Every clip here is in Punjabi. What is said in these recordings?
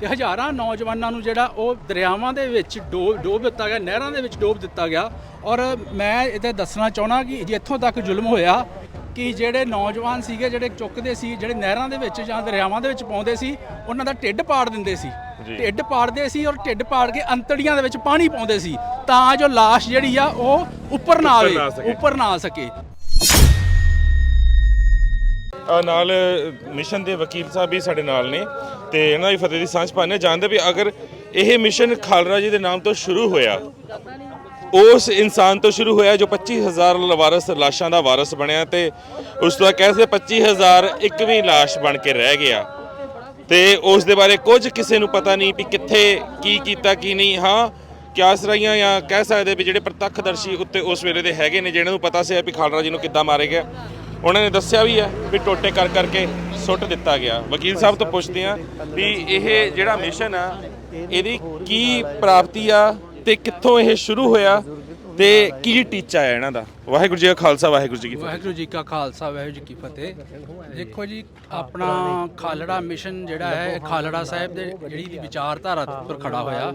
ਤੇ ਹਜ਼ਾਰਾਂ ਨੌਜਵਾਨਾਂ ਨੂੰ ਜਿਹੜਾ ਉਹ ਦਰਿਆਵਾਂ ਦੇ ਵਿੱਚ ਡੋਬ ਡੋਬ ਦਿੱਤਾ ਗਿਆ ਨਹਿਰਾਂ ਦੇ ਵਿੱਚ ਡੋਬ ਦਿੱਤਾ ਗਿਆ। ਔਰ ਮੈਂ ਇਹਦੇ ਦੱਸਣਾ ਚਾਹਣਾ ਕਿ ਜਿੱਥੋਂ ਤੱਕ ਜ਼ੁਲਮ ਹੋਇਆ ਕਿ ਜਿਹੜੇ ਨੌਜਵਾਨ ਸੀਗੇ ਜਿਹੜੇ ਚੁੱਕਦੇ ਸੀ ਜਿਹੜੇ ਨਹਿਰਾਂ ਦੇ ਵਿੱਚ ਜਾਂ ਦਰਿਆਵਾਂ ਦੇ ਵਿੱਚ ਪਾਉਂਦੇ ਸੀ ਉਹਨਾਂ ਦਾ ਢਿੱਡ ਪਾੜ ਦਿੰਦੇ ਸੀ। ਢਿੱਡ ਪਾੜਦੇ ਸੀ ਔਰ ਢਿੱਡ ਪਾੜ ਕੇ ਅੰਤੜੀਆਂ ਦੇ ਵਿੱਚ ਪਾਣੀ ਪਾਉਂਦੇ ਸੀ ਤਾਂ ਜੋ ਲਾਸ਼ ਜਿਹੜੀ ਆ ਉਹ ਉੱਪਰ ਨਾ ਆਵੇ। ਉੱਪਰ ਨਾ ਆ ਸਕੇ। ਅ, ਨਾਲ ਮਿਸ਼ਨ ਦੇ ਵਕੀਲ ਸਾਹਿਬ ਵੀ ਸਾਡੇ ਨਾਲ ਨੇ ਤੇ ਇਹਨਾਂ ਦੀ ਫਤਿਹ ਦੀ ਸਾਂਝ ਪਾਣੇ ਜਾਣਦੇ ਵੀ ਅਗਰ ਇਹ ਮਿਸ਼ਨ ਖਾਲੜਾ ਜੀ ਦੇ ਨਾਮ ਤੋਂ ਸ਼ੁਰੂ ਹੋਇਆ ਉਸ ਇਨਸਾਨ ਤੋਂ ਸ਼ੁਰੂ ਹੋਇਆ ਜੋ 25000 ਲਵਾਰਸ ਲਾਸ਼ਾਂ ਦਾ ਵਾਰਸ ਬਣਿਆ ਤੇ ਉਸ ਤੋਂ ਬਾਅਦ ਕਹਿੰਦੇ 25000 ਇੱਕ ਵੀ ਲਾਸ਼ ਬਣ ਕੇ ਰਹਿ ਗਿਆ। ਤੇ ਉਸ ਦੇ ਬਾਰੇ ਕੁਝ ਕਿਸੇ ਨੂੰ ਪਤਾ ਨਹੀਂ ਵੀ ਕਿੱਥੇ ਕੀ ਕੀਤਾ ਕੀ ਨਹੀਂ। ਹਾਂ ਕਿਆਸ ਰਹੀਆਂ ਜਾਂ ਕਹਿ ਸਕਦੇ ਵੀ ਜਿਹੜੇ ਪ੍ਰਤੱਖਦਰਸ਼ੀ ਉੱਤੇ ਉਸ ਵੇਲੇ ਦੇ ਹੈਗੇ ਨੇ ਜਿਹਨਾਂ ਨੂੰ ਪਤਾ ਸੀ ਵੀ ਖਾਲੜਾ ਜੀ ਨੂੰ ਕਿੱਦਾਂ ਮਾਰੇ ਗਿਆ। ਉਹਨਾਂ ਨੇ ਦੱਸਿਆ ਵੀ ਹੈ ਵੀ ਟੋਟੇ ਕਰ ਕਰਕੇ ਸੁੱਟ ਦਿੱਤਾ ਗਿਆ। ਵਕੀਲ ਸਾਹਿਬ ਤੋਂ ਪੁੱਛਦੇ ਆ ਵੀ ਇਹ ਜਿਹੜਾ ਮਿਸ਼ਨ ਆ, ਇਹਦੀ ਕੀ ਪ੍ਰਾਪਤੀ ਆ ਤੇ ਕਿੱਥੋਂ ਇਹ ਸ਼ੁਰੂ ਹੋਇਆ ਤੇ ਕੀ ਟੀਚਾ ਹੈ ਇਹਨਾਂ ਦਾ? ਵਾਹਿਗੁਰੂ ਜੀ ਕਾ ਖਾਲਸਾ ਵਾਹਿਗੁਰੂ ਜੀ ਕੀ ਫਤਿਹ। ਵਾਹਿਗੁਰੂ ਜੀ ਕਾ ਖਾਲਸਾ ਵਾਹਿਗੁਰੂ ਜੀ ਕੀ ਫਤਿਹ। ਦੇਖੋ ਜੀ ਆਪਣਾ ਖਾਲੜਾ ਮਿਸ਼ਨ ਜਿਹੜਾ ਹੈ ਇਹ ਖਾਲੜਾ ਸਾਹਿਬ ਦੇ ਜਿਹੜੀ ਦੀ ਵਿਚਾਰਧਾਰਾ ਉੱਪਰ ਖੜਾ ਹੋਇਆ।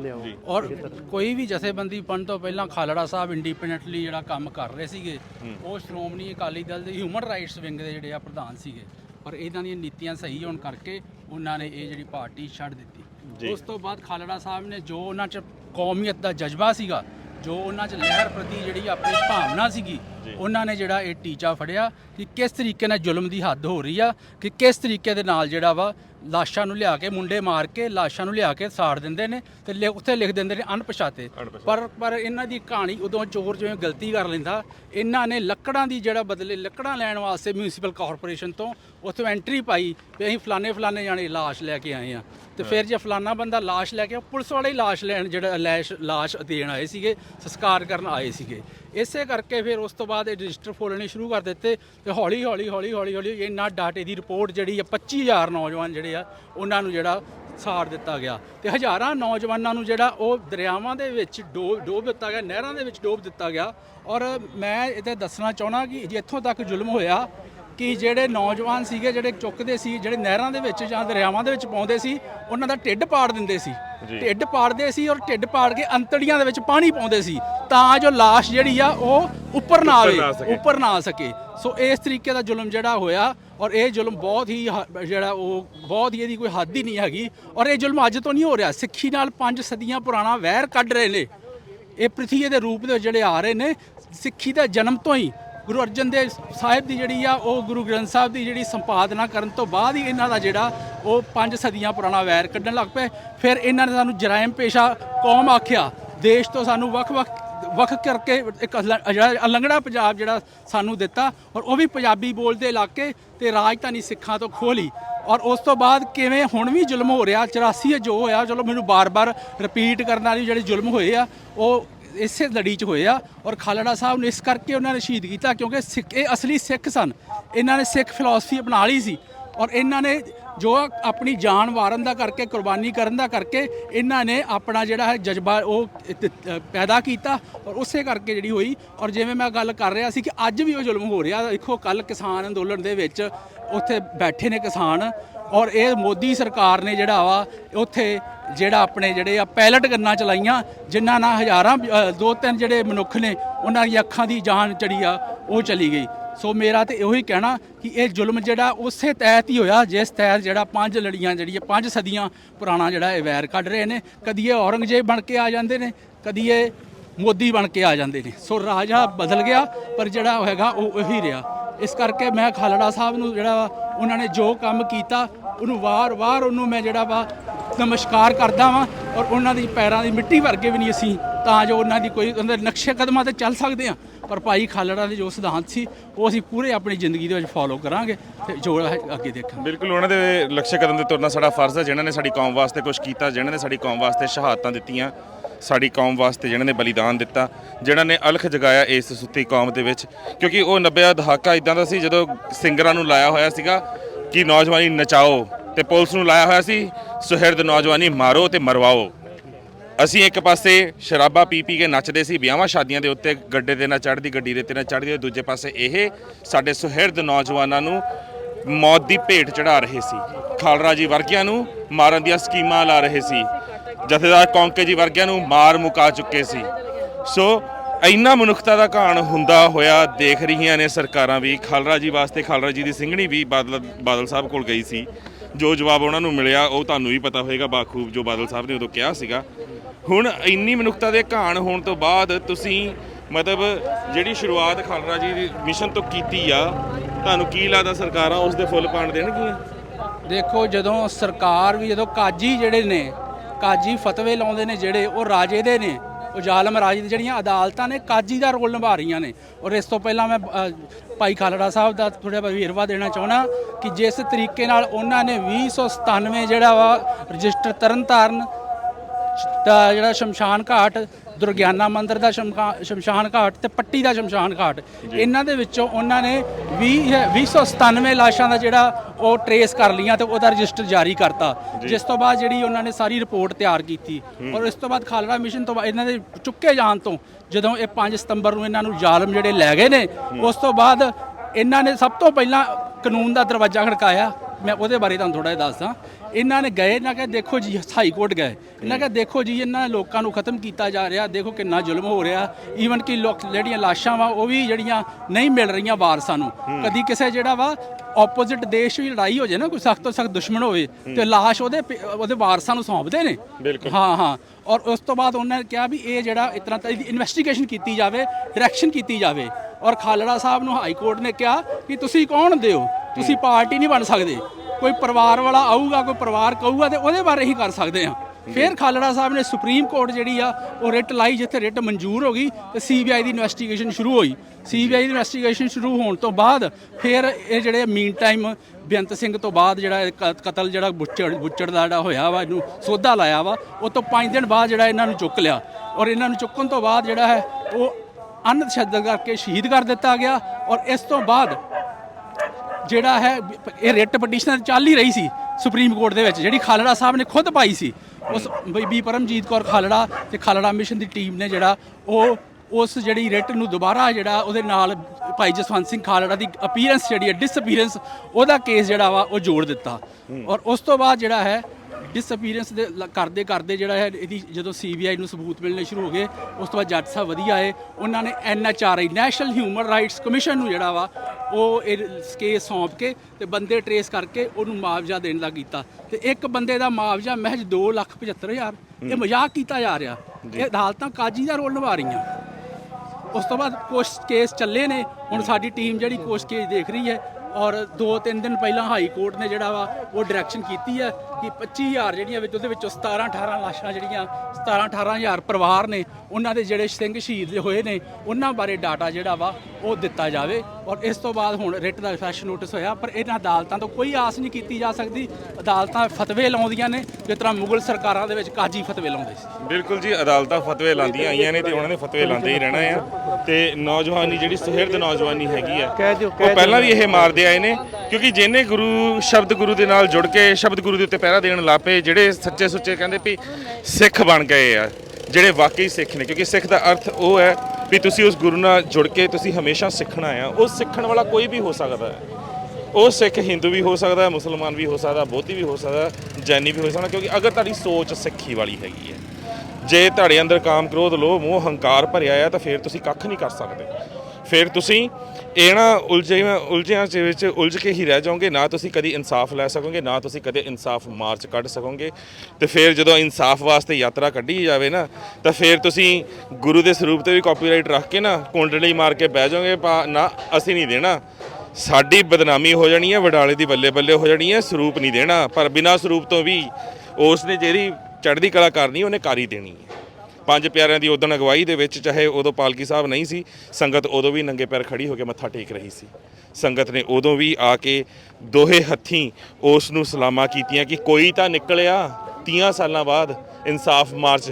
ਔਰ ਕੋਈ ਵੀ ਜਥੇਬੰਦੀ ਬਣਨ ਤੋਂ ਪਹਿਲਾਂ ਖਾਲੜਾ ਸਾਹਿਬ ਇੰਡੀਪੈਂਡੈਂਟਲੀ ਜਿਹੜਾ ਕੰਮ ਕਰ ਰਹੇ ਸੀਗੇ ਉਹ ਸ਼੍ਰੋਮਣੀ ਅਕਾਲੀ ਦਲ ਦੇ ਹਿਊਮਨ ਰਾਈਟਸ ਵਿੰਗ ਦੇ ਜਿਹੜੇ ਆ ਪ੍ਰਧਾਨ ਸੀਗੇ। ਪਰ ਇਹਨਾਂ ਦੀਆਂ ਨੀਤੀਆਂ ਸਹੀ ਹੋਣ ਕਰਕੇ ਉਹਨਾਂ ਨੇ ਇਹ ਜਿਹੜੀ ਪਾਰਟੀ ਛੱਡ ਦਿੱਤੀ। ਉਸ ਤੋਂ ਬਾਅਦ ਖਾਲੜਾ ਸਾਹਿਬ ਨੇ ਜੋ ਉਹਨਾਂ 'ਚ ਕੌਮੀਅਤ ਦਾ ਜਜ਼ਬਾ ਸੀਗਾ ਜੋ ਉਹਨਾਂ 'ਚ ਲਹਿਰ ਪ੍ਰਤੀ ਜਿਹੜੀ ਆਪਣੀ ਭਾਵਨਾ ਸੀਗੀ ਉਹਨਾਂ ਨੇ ਜਿਹੜਾ ਇਹ ਟੀਚਾ ਫੜਿਆ ਕਿ ਕਿਸ ਤਰੀਕੇ ਨਾਲ ਜ਼ੁਲਮ ਦੀ ਹੱਦ ਹੋ ਰਹੀ ਆ ਕਿ ਕਿਸ ਤਰੀਕੇ ਦੇ ਨਾਲ ਜਿਹੜਾ ਵਾ ਲਾਸ਼ਾਂ ਨੂੰ ਲਿਆ ਕੇ ਮੁੰਡੇ ਮਾਰ ਕੇ ਲਾਸ਼ਾਂ ਨੂੰ ਲਿਆ ਕੇ ਸਾੜ ਦਿੰਦੇ ਨੇ ਤੇ ਲਿ- ਉੱਥੇ ਲਿਖ ਦਿੰਦੇ ਨੇ ਅਣਪਛਾਤੇ। ਪਰ ਪਰ ਇਹਨਾਂ ਦੀ ਕਹਾਣੀ ਉਦੋਂ ਚੋਰ ਜਿਵੇਂ ਗਲਤੀ ਕਰ ਲੈਂਦਾ ਇਹਨਾਂ ਨੇ ਲੱਕੜਾਂ ਦੀ ਜਿਹੜਾ ਬਦਲੇ ਲੱਕੜਾਂ ਲੈਣ ਵਾਸਤੇ ਮਿਊਨਿਸਪਲ ਕਾਰਪੋਰੇਸ਼ਨ ਤੋਂ ਉੱਥੋਂ ਐਂਟਰੀ ਪਾਈ ਵੀ ਅਸੀਂ ਫਲਾਣੇ ਫਲਾਣੇ ਜਾਣੇ ਲਾਸ਼ ਲੈ ਕੇ ਆਏ ਆ ਤੇ ਫਿਰ ਜੇ ਫਲਾਣਾ ਬੰਦਾ ਲਾਸ਼ ਲੈ ਕੇ ਪੁਲਿਸ ਵਾਲੇ ਹੀ ਲਾਸ਼ ਲੈਣ ਜਿਹੜਾ ਲੈਸ਼ ਲਾਸ਼ ਦੇਣ ਆਏ ਸੀਗੇ ਸੰਸਕਾਰ ਕਰਨ ਆਏ ਸੀਗੇ। ਇਸੇ ਕਰਕੇ ਫਿਰ ਉਸ ਤੋਂ ਬਾਅਦ ਇਹ ਰਜਿਸਟਰ ਫੋਲਣੇ ਸ਼ੁਰੂ ਕਰ ਦਿੱਤੇ ਤੇ ਹੌਲੀ ਹੌਲੀ ਹੌਲੀ ਹੌਲੀ ਹੌਲੀ ਇਹਨਾਂ ਡਾਟੇ ਦੀ ਰਿਪੋਰਟ ਜਿਹੜੀ ਆ 25000 ਨੌਜਵਾਨ ਜਿਹੜੇ ਆ, ਉਹਨਾਂ ਨੂੰ ਜਿਹੜਾ ਸਾੜ ਦਿੱਤਾ ਗਿਆ। ਤੇ ਹਜ਼ਾਰਾਂ ਨੌਜਵਾਨਾਂ ਨੂੰ ਜਿਹੜਾ ਉਹ ਦਰਿਆਵਾਂ ਦੇ ਵਿੱਚ ਡੋਬ ਡੋਬ ਦਿੱਤਾ ਗਿਆ, ਨਹਿਰਾਂ ਦੇ ਵਿੱਚ ਡੋਬ ਦਿੱਤਾ ਗਿਆ। ਔਰ ਮੈਂ ਇਹਦੇ ਦੱਸਣਾ ਚਾਹਣਾ ਕਿ ਜਿੱਥੋਂ ਤੱਕ ਜ਼ੁਲਮ ਹੋਇਆ ਕਿ ਜਿਹੜੇ ਨੌਜਵਾਨ ਸੀਗੇ ਜਿਹੜੇ ਚੁੱਕਦੇ ਸੀ ਜਿਹੜੇ ਨਹਿਰਾਂ ਦੇ ਵਿੱਚ ਜਾਂ ਦਰਿਆਵਾਂ ਦੇ ਵਿੱਚ ਪਾਉਂਦੇ ਸੀ ਉਹਨਾਂ ਦਾ ਢਿੱਡ ਪਾੜ ਦਿੰਦੇ ਸੀ। ਢਿੱਡ ਪਾੜਦੇ ਸੀ ਔਰ ਢਿੱਡ ਪਾੜ ਕੇ ਅੰਤੜੀਆਂ ਦੇ ਵਿੱਚ ਪਾਣੀ ਪਾਉਂਦੇ ਸੀ ਤਾਂ ਜੋ ਲਾਸ਼ ਜਿਹੜੀ ਆ ਉਹ ਉੱਪਰ ਨਾ ਆਵੇ। ਉੱਪਰ ਨਾ ਆ ਸਕੇ। ਸੋ ਇਸ ਤਰੀਕੇ ਦਾ ਜ਼ੁਲਮ ਜਿਹੜਾ ਹੋਇਆ ਔਰ ਇਹ ਜ਼ੁਲਮ ਬਹੁਤ ਹੀ ਜਿਹੜਾ ਉਹ ਬਹੁਤ ਹੀ ਇਹਦੀ ਕੋਈ ਹੱਦ ਹੀ ਨਹੀਂ ਹੈਗੀ ਔਰ ਇਹ ਜ਼ੁਲਮ ਅੱਜ ਤੋਂ ਨਹੀਂ ਹੋ ਰਿਹਾ। ਸਿੱਖੀ ਨਾਲ ਪੰਜ ਸਦੀਆਂ ਪੁਰਾਣਾ ਵੈਰ ਕੱਢ ਰਹੇ ਨੇ। ਇਹ ਪ੍ਰਥੀਏ ਦੇ ਰੂਪ ਦੇ ਜਿਹੜੇ ਆ ਰਹੇ ਨੇ। ਸਿੱਖੀ ਦਾ ਜਨਮ ਤੋਂ ਹੀ ਗੁਰੂ ਅਰਜਨ ਦੇਵ ਸਾਹਿਬ ਦੀ ਜਿਹੜੀ ਆ, ਉਹ ਗੁਰੂ ਗ੍ਰੰਥ ਸਾਹਿਬ ਦੀ ਜਿਹੜੀ ਸੰਪਾਦਨਾ ਕਰਨ ਤੋਂ ਬਾਅਦ ਹੀ ਇਹਨਾਂ ਦਾ ਜਿਹੜਾ ਉਹ ਪੰਜ ਸਦੀਆਂ ਪੁਰਾਣਾ ਵੈਰ ਕੱਢਣ ਲੱਗ ਪਏ। ਫਿਰ ਇਹਨਾਂ ਨੇ ਸਾਨੂੰ ਜਰਾਇਮ ਪੇਸ਼ਾ ਕੌਮ ਆਖਿਆ। ਦੇਸ਼ ਤੋਂ ਸਾਨੂੰ ਵੱਖ-ਵੱਖ ਵੱਖ ਕਰਕੇ ਇੱਕ ਜਿਹੜਾ ਅਲੰਗੜਾ ਪੰਜਾਬ ਜਿਹੜਾ ਸਾਨੂੰ ਦਿੱਤਾ ਔਰ ਉਹ ਵੀ ਪੰਜਾਬੀ ਬੋਲਦੇ ਇਲਾਕੇ ਤੇ ਰਾਜਧਾਨੀ ਸਿੱਖਾਂ ਤੋਂ ਖੋਲੀ ਔਰ ਉਸ ਤੋਂ ਬਾਅਦ ਕਿਵੇਂ ਹੁਣ ਵੀ ਜ਼ੁਲਮ ਹੋ ਰਿਹਾ 84 ਜੋ ਹੋਇਆ, ਚਲੋ ਮੈਨੂੰ ਬਾਰ-ਬਾਰ ਰਿਪੀਟ ਕਰਨ ਵਾਲੀ ਜਿਹੜੇ ਜ਼ੁਲਮ ਹੋਏ ਆ, ਉਹ ਇਸੇ ਲੜੀ 'ਚ ਹੋਏ ਆ ਔਰ ਖਾਲੜਾ ਸਾਹਿਬ ਨੂੰ ਇਸ ਕਰਕੇ ਉਹਨਾਂ ਨੇ ਸ਼ਹੀਦ ਕੀਤਾ ਕਿਉਂਕਿ ਸਿੱਖ ਇਹ ਅਸਲੀ ਸਿੱਖ ਸਨ। ਇਹਨਾਂ ਨੇ ਸਿੱਖ ਫਿਲਾਸਫੀ ਅਪਣਾ ਲਈ ਸੀ ਔਰ ਇਹਨਾਂ ਨੇ ਜੋ ਆਪਣੀ ਜਾਨ ਵਾਰਨ ਦਾ ਕਰਕੇ, ਕੁਰਬਾਨੀ ਕਰਨ ਦਾ ਕਰਕੇ ਇਹਨਾਂ ਨੇ ਆਪਣਾ ਜਿਹੜਾ ਹੈ ਜਜ਼ਬਾ ਉਹ ਪੈਦਾ ਕੀਤਾ ਔਰ ਉਸੇ ਕਰਕੇ ਜਿਹੜੀ ਹੋਈ ਔਰ ਜਿਵੇਂ ਮੈਂ ਗੱਲ ਕਰ ਰਿਹਾ ਸੀ ਕਿ ਅੱਜ ਵੀ ਉਹ ਜ਼ੁਲਮ ਹੋ ਰਿਹਾ। ਦੇਖੋ ਕੱਲ ਕਿਸਾਨ ਅੰਦੋਲਨ ਦੇ ਵਿੱਚ ਉੱਥੇ ਬੈਠੇ ਨੇ ਕਿਸਾਨ ਔਰ ਇਹ ਮੋਦੀ ਸਰਕਾਰ ਨੇ ਜਿਹੜਾ ਵਾ, ਉੱਥੇ ਜਿਹੜਾ ਆਪਣੇ ਜਿਹੜੇ ਆ ਪੈਲਟ ਗੰਨਾਂ ਚਲਾਈਆਂ, ਜਿਨ੍ਹਾਂ ਨਾਲ ਹਜ਼ਾਰਾਂ ਦੋ ਤਿੰਨ ਜਿਹੜੇ ਮਨੁੱਖ ਨੇ, ਉਹਨਾਂ ਦੀਆਂ ਅੱਖਾਂ ਦੀ ਜਾਨ ਚੜੀ ਆ, ਉਹ ਚਲੀ ਗਈ। ਸੋ ਮੇਰਾ ਤੇ ਇਹੋ ਹੀ ਕਹਿਣਾ ਕਿ ਇਹ ਜ਼ੁਲਮ ਜਿਹੜਾ ਉਸੇ ਤਹਿਤ ਹੀ ਹੋਇਆ, ਜਿਸ ਤਹਿਤ ਜਿਹੜਾ ਪੰਜ ਲੜੀਆਂ ਜਿਹੜੀਆਂ, ਪੰਜ ਸਦੀਆਂ ਪੁਰਾਣਾ ਜਿਹੜਾ ਇਹ ਵੈਰ ਕੱਢ ਰਹੇ ਨੇ, ਕਦੀ ਇਹ ਔਰੰਗਜ਼ੇਬ ਬਣ ਕੇ ਆ ਜਾਂਦੇ ਨੇ, ਕਦੀ ਇਹ ਮੋਦੀ ਬਣ ਕੇ ਆ ਜਾਂਦੇ ਨੇ। ਸੋ ਰਾਜਾ ਬਦਲ ਗਿਆ, ਪਰ ਜਿਹੜਾ ਹੈਗਾ, ਉਹ ਉਹੀ ਰਿਹਾ। ਇਸ ਕਰਕੇ ਮੈਂ ਖਾਲੜਾ ਸਾਹਿਬ ਨੂੰ ਜਿਹੜਾ ਵਾ, ਉਹਨਾਂ ਨੇ ਜੋ ਕੰਮ ਕੀਤਾ, ਉਹਨੂੰ ਵਾਰ-ਵਾਰ ਉਹਨੂੰ ਮੈਂ ਜਿਹੜਾ ਵਾ, ਨਮਸਕਾਰ ਕਰਦਾ ਵਾਂ ਔਰ ਉਹਨਾਂ ਦੀ ਪੈਰਾਂ ਦੀ ਮਿੱਟੀ ਵਰਗੇ ਵੀ ਨਹੀਂ ਅਸੀਂ, ਤਾਂ ਜੋ ਉਹਨਾਂ ਦੀ ਕੋਈ ਉਹਨਾਂ ਨਕਸ਼ੇ ਕਦਮਾਂ ਤੇ ਚੱਲ ਸਕਦੇ ਆ ਪਰ ਭਾਈ ਖਾਲੜਾ ਦੇ ਜੋ ਸਿਧਾਂਤ ਸੀ, ਉਹ ਅਸੀਂ ਪੂਰੇ ਆਪਣੀ ਜ਼ਿੰਦਗੀ ਦੇ ਵਿੱਚ ਫੋਲੋ ਕਰਾਂਗੇ ਤੇ ਜੋ ਅੱਗੇ ਦੇਖਾਂਗੇ। ਬਿਲਕੁਲ, ਉਹਨਾਂ ਦੇ ਲਕਸ਼ੇ ਕਦਮ ਤੇ ਤੁਰਨਾ ਸਾਡਾ ਫਰਜ਼ ਹੈ, ਜਿਨ੍ਹਾਂ ਨੇ ਸਾਡੀ ਕੌਮ ਵਾਸਤੇ ਕੁਝ ਕੀਤਾ, ਜਿਨ੍ਹਾਂ ਨੇ ਸਾਡੀ ਕੌਮ ਵਾਸਤੇ ਸ਼ਹਾਦਤਾਂ ਦਿੱਤੀਆਂ ਸਾਡੀ ਕੌਮ ਵਾਸਤੇ ਜਿਨ੍ਹਾਂ ਨੇ ਬਲੀਦਾਨ ਦਿੱਤਾ, ਜਿਨ੍ਹਾਂ ਨੇ ਅਲਖ ਜਗਾਇਆ ਇਸ ਸੁੱਤੀ ਕੌਮ ਦੇ ਵਿੱਚ, ਕਿਉਂਕਿ ਉਹ 90 ਦਾ ਦਹਾਕਾ ਇਦਾਂ ਦਾ ਸੀ ਜਦੋਂ ਸਿੰਗਰਾਂ ਨੂੰ ਲਾਇਆ ਹੋਇਆ ਸੀਗਾ ਕਿ ਨੌਜਵਾਨੀ ਨਚਾਓ ਤੇ ਪੁਲਿਸ ਨੂੰ ਲਾਇਆ ਹੋਇਆ ਸੀ ਸੁਹਿਰਦ ਨੌਜਵਾਨੀ ਮਾਰੋ ਤੇ ਮਰਵਾਓ। ਅਸੀਂ ਇੱਕ ਪਾਸੇ ਸ਼ਰਾਬਾ ਪੀ ਪੀ ਕੇ ਨੱਚਦੇ ਸੀ, ਵਿਆਹਾਂ ਸ਼ਾਦੀਆਂ ਦੇ ਉੱਤੇ ਗੱਡੇ ਤੇ ਨਾ ਚੜ੍ਹਦੀ, ਗੱਡੀ ਦੇ ਤੇ ਨਾ ਚੜ੍ਹਦੀ ਦੂਜੇ ਪਾਸੇ ਇਹ ਸਾਡੇ ਸੁਹਿਰਦ ਨੌਜਵਾਨਾਂ ਨੂੰ ਮੌਤ ਦੀ ਭੇਟ ਚੜਾ ਰਹੇ ਸੀ। ਖਾਲੜਾ ਜੀ ਵਰਗਿਆਂ ਨੂੰ ਮਾਰਨ ਦੀਆਂ ਸਕੀਮਾਂ ਲਾ ਰਹੇ ਸੀ। ਜਥੇਦਾਰ ਕੌਂਕੇ ਜੀ ਵਰਗਿਆਂ ਨੂੰ ਮਾਰ ਮੁਕਾ ਚੁੱਕੇ ਸੀ। ਸੋ ਇੰਨਾ ਮਨੁੱਖਤਾ ਦਾ ਘਾਣ ਹੁੰਦਾ ਹੋਇਆ ਦੇਖ ਰਹੀਆਂ ਨੇ ਸਰਕਾਰਾਂ ਵੀ। ਖਾਲਰਾ ਜੀ ਵਾਸਤੇ ਖਾਲਰਾ ਜੀ ਦੀ ਸਿੰਘਣੀ ਵੀ ਬਾਦਲ ਬਾਦਲ ਸਾਹਿਬ ਕੋਲ ਗਈ ਸੀ। ਜੋ ਜਵਾਬ ਉਹਨਾਂ ਨੂੰ ਮਿਲਿਆ ਉਹ ਤੁਹਾਨੂੰ ਵੀ ਪਤਾ ਹੋਏਗਾ, ਬਾਖੂਬ ਜੋ ਬਾਦਲ ਸਾਹਿਬ ਨੇ ਉਦੋਂ ਕਿਹਾ ਸੀਗਾ। ਹੁਣ ਇੰਨੀ ਮਨੁੱਖਤਾ ਦੇ ਘਾਣ ਹੋਣ ਤੋਂ ਬਾਅਦ ਤੁਸੀਂ ਮਤਲਬ ਜਿਹੜੀ ਸ਼ੁਰੂਆਤ ਖਾਲਰਾ ਜੀ ਦੀ ਮਿਸ਼ਨ ਤੋਂ ਕੀਤੀ ਆ, ਤੁਹਾਨੂੰ ਕੀ ਲੱਗਦਾ ਸਰਕਾਰਾਂ ਉਸ ਦੇ ਫੁੱਲ ਪਾਣ ਦੇਣਗੀਆਂ? ਦੇਖੋ, ਜਦੋਂ ਸਰਕਾਰ ਵੀ, ਜਦੋਂ ਕਾਜੀ ਜਿਹੜੇ ਨੇ ਕਾਜੀ ਫਤਵੇ ਲਾਉਂਦੇ ਨੇ ਜਿਹੜੇ ਉਹ ਰਾਜੇ ਦੇ ਨੇ, ਉਹ ਜ਼ਾਲਮ ਰਾਜੇ ਦੀ ਜਿਹੜੀਆਂ ਅਦਾਲਤਾਂ ਨੇ, ਕਾਜੀ ਦਾ ਰੋਲ ਨਿਭਾ ਰਹੀਆਂ ਨੇ। ਔਰ ਇਸ ਤੋਂ ਪਹਿਲਾਂ ਮੈਂ ਭਾਈ ਖਾਲੜਾ ਸਾਹਿਬ ਦਾ ਥੋੜਾ ਵੇਰਵਾ ਦੇਣਾ ਚਾਹਣਾ ਕਿ ਜਿਸ ਤਰੀਕੇ ਨਾਲ ਉਹਨਾਂ ਨੇ 2097 ਜਿਹੜਾ ਵਾ ਰਜਿਸਟਰ ਤਰਨਤਾਰਨ ਦਾ ਜਿਹੜਾ ਸ਼ਮਸ਼ਾਨ ਘਾਟ ਦੁਰਗਿਆਨਾ ਮੰਦਿਰ ਦਾ ਸ਼ਮਸ਼ਾਨ ਘਾਟ ਤੇ ਪੱਟੀ ਦਾ ਸ਼ਮਸ਼ਾਨ ਘਾਟ। ਇਹਨਾਂ ਦੇ ਵਿੱਚੋਂ ਉਹਨਾਂ ਨੇ 20 297 ਲਾਸ਼ਾਂ ਦਾ ਜਿਹੜਾ ਉਹ ਟਰੇਸ ਕਰ ਲੀਆਂ ਤੇ ਉਹਦਾ ਰਜਿਸਟਰ ਜਾਰੀ ਕਰਤਾ। ਜਿਸ ਤੋਂ ਬਾਅਦ ਜਿਹੜੀ ਉਹਨਾਂ ਨੇ ਸਾਰੀ ਰਿਪੋਰਟ ਤਿਆਰ ਕੀਤੀ। ਔਰ ਇਸ ਤੋਂ ਬਾਅਦ ਖਾਲੜਾ ਮਿਸ਼ਨ ਤੋਂ ਬਾਅਦ ਇਹਨਾਂ ਦੇ ਚੁੱਕੇ ਜਾਣ ਤੋਂ ਜਦੋਂ ਇਹ 5 ਸਤੰਬਰ ਨੂੰ ਇਹਨਾਂ ਨੂੰ ਜ਼ਾਲਮ ਜਿਹੜੇ ਲੈ ਗਏ ਨੇ ਉਸ ਤੋਂ ਬਾਅਦ ਇਹਨਾਂ ਨੇ ਸਭ ਤੋਂ ਪਹਿਲਾਂ ਕਾਨੂੰਨ ਦਾ ਦਰਵਾਜ਼ਾ ਖੜਕਾਇਆ। ਮੈਂ ਉਹਦੇ ਬਾਰੇ ਤੁਹਾਨੂੰ ਥੋੜਾ ਜਿਹਾ ਦੱਸਦਾ। ਇਹਨਾਂ ਨੇ ਗਏ ਨਾ ਕਿ ਦੇਖੋ ਜੀ ਹਾਈ ਕੋਰਟ ਗਏ। ਇਹਨਾਂ ਕਿ ਦੇਖੋ ਜੀ ਇਹਨਾਂ ਲੋਕਾਂ ਨੂੰ ਖਤਮ ਕੀਤਾ ਜਾ ਰਿਹਾ। ਦੇਖੋ ਕਿੰਨਾ ਜ਼ੁਲਮ ਹੋ ਰਿਹਾ। ਈਵਨ ਕਿ ਲੋਕ ਜਿਹੜੀਆਂ ਲਾਸ਼ਾਂ ਵਾ ਉਹ ਵੀ ਜਿਹੜੀਆਂ ਨਹੀਂ ਮਿਲ ਰਹੀਆਂ ਵਾਰਸਾਂ ਨੂੰ। ਕਦੀ ਕਿਸੇ ਜਿਹੜਾ ਵਾ ਆਪੋਜ਼ਿਟ ਦੇਸ਼ ਵੀ ਲੜਾਈ ਹੋ ਜੇ ਨਾ ਕੋਈ ਸਖਤ ਤੋਂ ਸਖਤ ਦੁਸ਼ਮਣ ਹੋਵੇ ਤੇ ਲਾਸ਼ ਉਹਦੇ ਉਹਦੇ ਵਾਰਸਾਂ ਨੂੰ ਸੌਂਪਦੇ ਨੇ। ਬਿਲਕੁਲ। ਹਾਂ ਹਾਂ। ਔਰ ਉਸ ਤੋਂ ਬਾਅਦ ਉਹਨਾਂ ਨੇ ਕਿਹਾ ਵੀ ਇਹ ਜਿਹੜਾ ਇਸ ਤਰ੍ਹਾਂ ਦੀ ਇਨਵੈਸਟੀਗੇਸ਼ਨ ਕੀਤੀ ਜਾਵੇ ਡਾਇਰੈਕਸ਼ਨ ਕੀਤੀ ਜਾਵੇ। ਔਰ ਖਾਲੜਾ ਸਾਹਿਬ ਨੂੰ ਹਾਈ ਕੋਰਟ ਨੇ ਕਿਹਾ ਕਿ ਤੁਸੀਂ ਕੌਣ ਹੋ ਤੁਸੀਂ ਪਾਰਟੀ ਨਹੀਂ ਬਣ ਸਕਦੇ। ਕੋਈ ਪਰਿਵਾਰ ਵਾਲਾ ਆਊਗਾ ਕੋਈ ਪਰਿਵਾਰ ਕਹੂਗਾ ਤੇ ਉਹਦੇ ਬਾਰੇ ਹੀ ਕਰ ਸਕਦੇ ਹਾਂ। ਫਿਰ ਖਾਲੜਾ ਸਾਹਿਬ ਨੇ ਸੁਪਰੀਮ ਕੋਰਟ ਜਿਹੜੀ ਆ ਉਹ ਰਿਟ ਲਾਈ ਜਿੱਥੇ ਰਿਟ ਮਨਜ਼ੂਰ ਹੋ ਗਈ ਤੇ ਸੀਬੀਆਈ ਦੀ ਇਨਵੈਸਟੀਗੇਸ਼ਨ ਸ਼ੁਰੂ ਹੋਈ। ਸੀਬੀਆਈ ਦੀ ਇਨਵੈਸਟੀਗੇਸ਼ਨ ਸ਼ੁਰੂ ਹੋਣ ਤੋਂ ਬਾਅਦ ਫਿਰ ਇਹ ਜਿਹੜੇ ਮੀਨ ਟਾਈਮ ਬੇਅੰਤ ਸਿੰਘ ਤੋਂ ਬਾਅਦ ਜਿਹੜਾ ਕਤਲ ਜਿਹੜਾ ਬੁੱਚੜ ਬੁੱਚੜ ਦਾ ਜਿਹੜਾ ਹੋਇਆ ਵਾ ਇਹਨੂੰ ਸੋਧਾ ਲਾਇਆ ਵਾ ਉਹ ਤੋਂ 5 ਦਿਨ ਬਾਅਦ ਜਿਹੜਾ ਇਹਨਾਂ ਨੂੰ ਚੁੱਕ ਲਿਆ। ਔਰ ਇਹਨਾਂ ਨੂੰ ਚੁੱਕਣ ਤੋਂ ਬਾਅਦ ਜਿਹੜਾ ਹੈ ਉਹ ਅੰਨ ਤਸ਼ੱਦਦ ਕਰਕੇ ਸ਼ਹੀਦ ਕਰ ਦਿੱਤਾ ਗਿਆ ਔਰ ਇਸ ਤੋਂ ਬਾਅਦ ਜਿਹੜਾ ਹੈ, ਇਹ ਰਿਟ ਪਟੀਸ਼ਨ ਚੱਲ ਹੀ ਰਹੀ ਸੀ ਸੁਪਰੀਮ ਕੋਰਟ ਦੇ ਵਿੱਚ, ਜਿਹੜੀ ਖਾਲੜਾ ਸਾਹਿਬ ਨੇ ਖੁਦ ਪਾਈ ਸੀ। ਉਸ ਬੀਬੀ ਪਰਮਜੀਤ ਕੌਰ ਖਾਲੜਾ ਤੇ ਖਾਲੜਾ ਮਿਸ਼ਨ ਦੀ ਟੀਮ ਨੇ ਜਿਹੜਾ, ਉਹ ਉਸ ਜਿਹੜੀ ਰਿਟ ਨੂੰ ਦੁਬਾਰਾ ਜਿਹੜਾ ਉਹਦੇ ਨਾਲ ਭਾਈ ਜਸਵੰਤ ਸਿੰਘ ਖਾਲੜਾ ਦੀ ਅਪੀਅਰੈਂਸ ਜਿਹੜੀ ਹੈ ਡਿਸਅਪੀਅਰੈਂਸ ਉਹਦਾ ਕੇਸ ਜਿਹੜਾ ਵਾ, ਉਹ ਜੋੜ ਦਿੱਤਾ। ਔਰ ਉਸ ਤੋਂ ਬਾਅਦ ਜਿਹੜਾ ਹੈ ਡਿਸਅਪੀਅਰੈਂਸ ਦੇ ਲ- ਕਰਦੇ ਕਰਦੇ ਜਿਹੜਾ ਹੈ, ਇਹਦੀ ਜਦੋਂ ਸੀਬੀਆਈ ਨੂੰ ਸਬੂਤ ਮਿਲਣੇ ਸ਼ੁਰੂ ਹੋ ਗਏ, ਉਸ ਤੋਂ ਬਾਅਦ ਜੱਜ ਸਾਹਿਬ ਵਧੀਆ ਆਏ। ਉਹਨਾਂ ਨੇ NHRI national human rights commission ਨੂੰ ਜਿਹੜਾ ਵਾ ਉਹ ਇਹ ਕੇਸ ਸੌਂਪ ਕੇ ਤੇ ਬੰਦੇ ਟਰੇਸ ਕਰਕੇ ਉਹਨੂੰ ਮੁਆਵਜ਼ਾ ਦੇਣ ਦਾ ਕੀਤਾ। ਤੇ ਇੱਕ ਬੰਦੇ ਦਾ ਮੁਆਵਜ਼ਾ ਮਹਿਜ 275000 ਇਹ ਮਜ਼ਾਕ ਕੀਤਾ ਜਾ ਰਿਹਾ। ਇਹ ਅਦਾਲਤਾਂ ਕਾਜੀ ਦਾ ਰੋਲ ਨਿਭਾ ਰਹੀਆਂ। ਉਸ ਤੋਂ ਬਾਅਦ ਕੁਝ ਕੇਸ ਚੱਲੇ ਨੇ। ਹੁਣ ਸਾਡੀ ਟੀਮ ਜਿਹੜੀ ਕੁਝ ਕੇਸ ਦੇਖ ਰਹੀ ਹੈ ਔਰ 2-3 ਦਿਨ ਪਹਿਲਾਂ ਹਾਈ ਕੋਰਟ ਨੇ ਜਿਹੜਾ ਵਾ ਉਹ ਡਾਇਰੈਕਸ਼ਨ ਕੀਤੀ ਹੈ। ਕਿ 25000 ਜਿਹੜੀਆਂ ਵਿੱਚ ਉਹਦੇ ਵਿੱਚੋਂ 17-18 ਲਾਸ਼ਾਂ ਜਿਹੜੀਆਂ 17-18000 ਪਰਿਵਾਰ ਨੇ ਉਹਨਾਂ ਦੇ ਜਿਹੜੇ ਸਿੰਘ ਸ਼ਹੀਦ ਹੋਏ ਨੇ ਉਹਨਾਂ ਬਾਰੇ ਡਾਟਾ ਜਿਹੜਾ ਵਾ ਉਹ ਦਿੱਤਾ ਜਾਵੇ। ਔਰ ਇਸ ਤੋਂ ਬਾਅਦ ਹੁਣ ਰਿਟ ਦਾ ਫੈਸ਼ ਨੋਟਿਸ ਹੋਇਆ ਪਰ ਇਹਨਾਂ ਅਦਾਲਤਾਂ ਤੋਂ ਕੋਈ ਆਸ ਨਹੀਂ ਕੀਤੀ ਜਾ ਸਕਦੀ। ਅਦਾਲਤਾਂ ਫਤਵੇ ਲਾਉਂਦੀਆਂ ਨੇ ਜਿਸ ਤਰ੍ਹਾਂ ਮੁਗਲ ਸਰਕਾਰਾਂ ਦੇ ਵਿੱਚ ਕਾਜੀ ਫਤਵੇ ਲਾਉਂਦੇ ਸੀ। ਬਿਲਕੁਲ ਜੀ ਅਦਾਲਤਾਂ ਫਤਵੇ ਲਾਉਂਦੀਆਂ ਆਈਆਂ ਨੇ ਤੇ ਉਹਨਾਂ ਨੇ ਫਤਵੇ ਲਾਉਂਦੇ ਹੀ ਰਹਿਣਾ ਆ। ਤੇ ਨੌਜਵਾਨੀ ਜਿਹੜੀ ਸੁਹਿਰਦ ਨੌਜਵਾਨੀ ਹੈਗੀ ਆ ਉਹ ਪਹਿਲਾਂ ਵੀ ਇਹ ਮਾਰਦੇ ਆਏ ਨੇ ਕਿਉਂਕਿ ਜਿਹਨੇ ਗੁਰੂ ਸ਼ਬਦ ਗੁਰੂ ਦੇ ਨਾਲ ਜੁੜ ਕੇ ਸ਼ਬਦ ਗੁਰੂ ਦੇ ਉੱਤੇ ਪਹਿਰਾ ਦੇਣ ਲੱਪੇ ਜਿਹੜੇ ਸੱਚੇ ਸੁੱਚੇ ਕਹਿੰਦੇ ਵੀ ਸਿੱਖ ਬਣ ਗਏ ਆ, ਜਿਹੜੇ ਵਾਕਈ ਸਿੱਖ ਨੇ, ਕਿਉਂਕਿ ਸਿੱਖ ਦਾ ਅਰਥ ਉਹ ਹੈ ਵੀ ਤੁਸੀਂ ਉਸ ਗੁਰੂ ਨਾਲ ਜੁੜ ਕੇ ਤੁਸੀਂ ਹਮੇਸ਼ਾ ਸਿੱਖਣਾ ਆ। ਉਹ ਸਿੱਖਣ ਵਾਲਾ ਕੋਈ ਵੀ ਹੋ ਸਕਦਾ ਹੈ। ਉਹ ਸਿੱਖ ਹਿੰਦੂ ਵੀ ਹੋ ਸਕਦਾ ਮੁਸਲਮਾਨ ਵੀ ਹੋ ਸਕਦਾ, ਬੋਧੀ ਵੀ ਹੋ ਸਕਦਾ ਜੈਨੀ ਵੀ ਹੋ ਸਕਦਾ, ਕਿਉਂਕਿ ਅਗਰ ਤੁਹਾਡੀ ਸੋਚ ਸਿੱਖੀ ਵਾਲੀ ਹੈਗੀ ਹੈ, ਜੇ ਤੁਹਾਡੇ ਅੰਦਰ ਕਾਮ, ਕ੍ਰੋਧ, ਲੋਭ, ਮੋਹ, ਹੰਕਾਰ ਭਰਿਆ ਆ, ਤਾਂ ਫਿਰ ਤੁਸੀਂ ਕੱਖ ਨਹੀਂ ਕਰ ਸਕਦੇ। ਫਿਰ ਤੁਸੀਂ ਇਹਨਾਂ ਉਲਝੇ ਉਲਝਿਆਂ ਦੇ ਵਿੱਚ ਉਲਝ ਕੇ ਹੀ ਰਹਿ ਜਾਓਗੇ, ਨਾ ਤੁਸੀਂ ਕਦੀ ਇਨਸਾਫ ਲੈ ਸਕੋਗੇ, ਨਾ ਤੁਸੀਂ ਕਦੇ ਇਨਸਾਫ ਮਾਰਚ ਕੱਢ ਸਕੋਗੇ। ਤੇ ਫਿਰ ਜਦੋਂ ਇਨਸਾਫ ਵਾਸਤੇ ਯਾਤਰਾ ਕੱਢੀ ਜਾਵੇ ਨਾ, ਤਾਂ ਫਿਰ ਤੁਸੀਂ ਗੁਰੂ ਦੇ ਸਰੂਪ ਤੇ ਵੀ ਕਾਪੀਰਾਈਟ ਰੱਖ ਕੇ ਨਾ ਕੁੰਡਲੀ ਮਾਰ ਕੇ ਬਹਿ ਜਾਓਗੇ, ਪਾ- ਨਾ ਅਸੀਂ ਨਹੀਂ ਦੇਣਾ। ਸਾਡੀ ਬਦਨਾਮੀ ਹੋ ਜਾਣੀ ਹੈ, ਵਡਾਲੇ ਦੀ ਬੱਲੇ ਬੱਲੇ ਹੋ ਜਾਣੀ ਹੈ, ਸਰੂਪ ਨਹੀਂ ਦੇਣਾ। ਪਰ ਬਿਨਾਂ ਸਰੂਪ ਤੋਂ ਵੀ ਉਸ ਨੇ ਜਿਹੜੀ ਚੜ੍ਹਦੀ ਕਲਾ ਕਰਨੀ, ਉਹਨੇ ਕਾਰੀ ਦੇਣੀ ਪੰਜ ਪਿਆਰਿਆਂ ਦੀ ਉਦੋਂ ਅਗਵਾਈ ਦੇ ਵਿੱਚ ਚਾਹੇ ਉਦੋਂ ਪਾਲਕੀ ਸਾਹਿਬ ਨਹੀਂ ਸੀ, ਸੰਗਤ ਉਦੋਂ ਵੀ ਨੰਗੇ ਪੈਰ ਖੜੀ ਹੋ ਕੇ ਮੱਥਾ ਟੇਕ ਰਹੀ ਸੀ। ਸੰਗਤ ਨੇ ਉਦੋਂ ਵੀ ਆ ਕੇ ਦੋਹੇ ਹੱਥੀਂ ਉਸ ਨੂੰ ਸਲਾਮਾਂ ਕੀਤੀਆਂ ਕਿ ਕੋਈ ਤਾਂ ਨਿਕਲਿਆ 30 ਸਾਲਾਂ ਬਾਅਦ ਇਨਸਾਫ ਮਾਰਚ,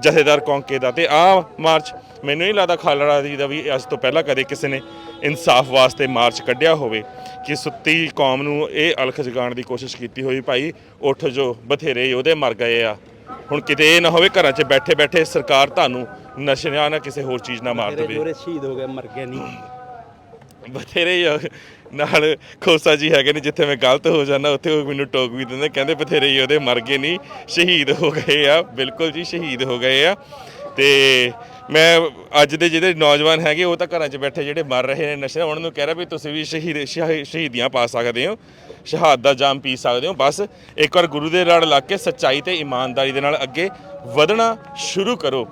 ਜਥੇਦਾਰ ਕੌਂਕੇ ਦਾ। ਤੇ ਆ ਮਾਰਚ ਮੈਨੂੰ ਨਹੀਂ ਲੱਗਦਾ ਖਾਲੜਾ ਜੀ ਦਾ ਵੀ ਅੱਜ ਤੋਂ ਪਹਿਲਾਂ ਕਦੇ ਕਿਸੇ ਨੇ ਇਨਸਾਫ ਵਾਸਤੇ ਮਾਰਚ ਕੱਢਿਆ ਹੋਵੇ ਕਿ ਸੁੱਤੀ ਕੌਮ ਨੂੰ ਇਹ ਅਲਖ ਜਗਾਉਣ ਦੀ ਕੋਸ਼ਿਸ਼ ਕੀਤੀ ਹੋਈ, ਭਾਈ ਉੱਠ ਜੋ, ਬਥੇਰੇ ਉਹਦੇ ਮਰ ਗਏ ਆ। ਹੁਣ ਕਿਤੇ ਇਹ ਨਾ ਹੋਵੇ ਘਰਾਂ 'ਚ ਬੈਠੇ ਬੈਠੇ ਸਰਕਾਰ ਤੁਹਾਨੂੰ ਨਸ਼ਿਆਂ ਨਾਲ ਕਿਸੇ ਹੋਰ ਚੀਜ਼ ਨਾਲ ਮਾਰ ਦੇਵੇ। ਜੋਰੇ ਸ਼ਹੀਦ ਹੋ ਗਏ ਮਰ ਗਿਆ ਨਹੀਂ। ਬਥੇਰੇ ਯ- ਨਾਲ ਖੋਸਾ ਜੀ ਹੈਗੇ ਨੇ ਜਿੱਥੇ ਮੈਂ ਗਲਤ ਹੋ ਜਾਂਦਾ ਉੱਥੇ ਉਹ ਮੈਨੂੰ ਟੋਕ ਵੀ ਦਿੰਦੇ ਕਹਿੰਦੇ ਬਥੇਰੇ ਹੀ ਉਹਦੇ ਮਰ ਗਏ ਨਹੀਂ ਸ਼ਹੀਦ ਹੋ ਗਏ ਆ ਬਿਲਕੁਲ ਜੀ ਸ਼ਹੀਦ ਹੋ ਗਏ ਆ। ਤੇ ਮੈਂ ਅੱਜ ਦੇ ਜਿਹੜੇ ਨੌਜਵਾਨ ਹੈਗੇ, ਉਹ ਤਾਂ ਘਰਾਂ 'ਚ ਬੈਠੇ ਜਿਹੜੇ ਮਰ ਰਹੇ ਨੇ ਨਸ਼ੇ, ਉਹਨਾਂ ਨੂੰ ਕਹਿ ਰਿਹਾ ਵੀ ਤੁਸੀਂ ਵੀ ਸ਼ਹੀਦ, ਸ਼ਹੀ- ਸ਼ਹੀਦੀਆਂ ਪਾ ਸਕਦੇ ਹੋ, ਸ਼ਹਾਦਤ ਦਾ ਜਾਮ ਪੀ ਸਕਦੇ ਹੋ। ਬਸ ਇੱਕ ਵਾਰ ਗੁਰੂ ਦੇ ਲੜ ਲੱਗ ਕੇ ਸੱਚਾਈ ਤੇ ਇਮਾਨਦਾਰੀ ਦੇ ਨਾਲ ਅੱਗੇ ਵਧਣਾ ਸ਼ੁਰੂ ਕਰੋ।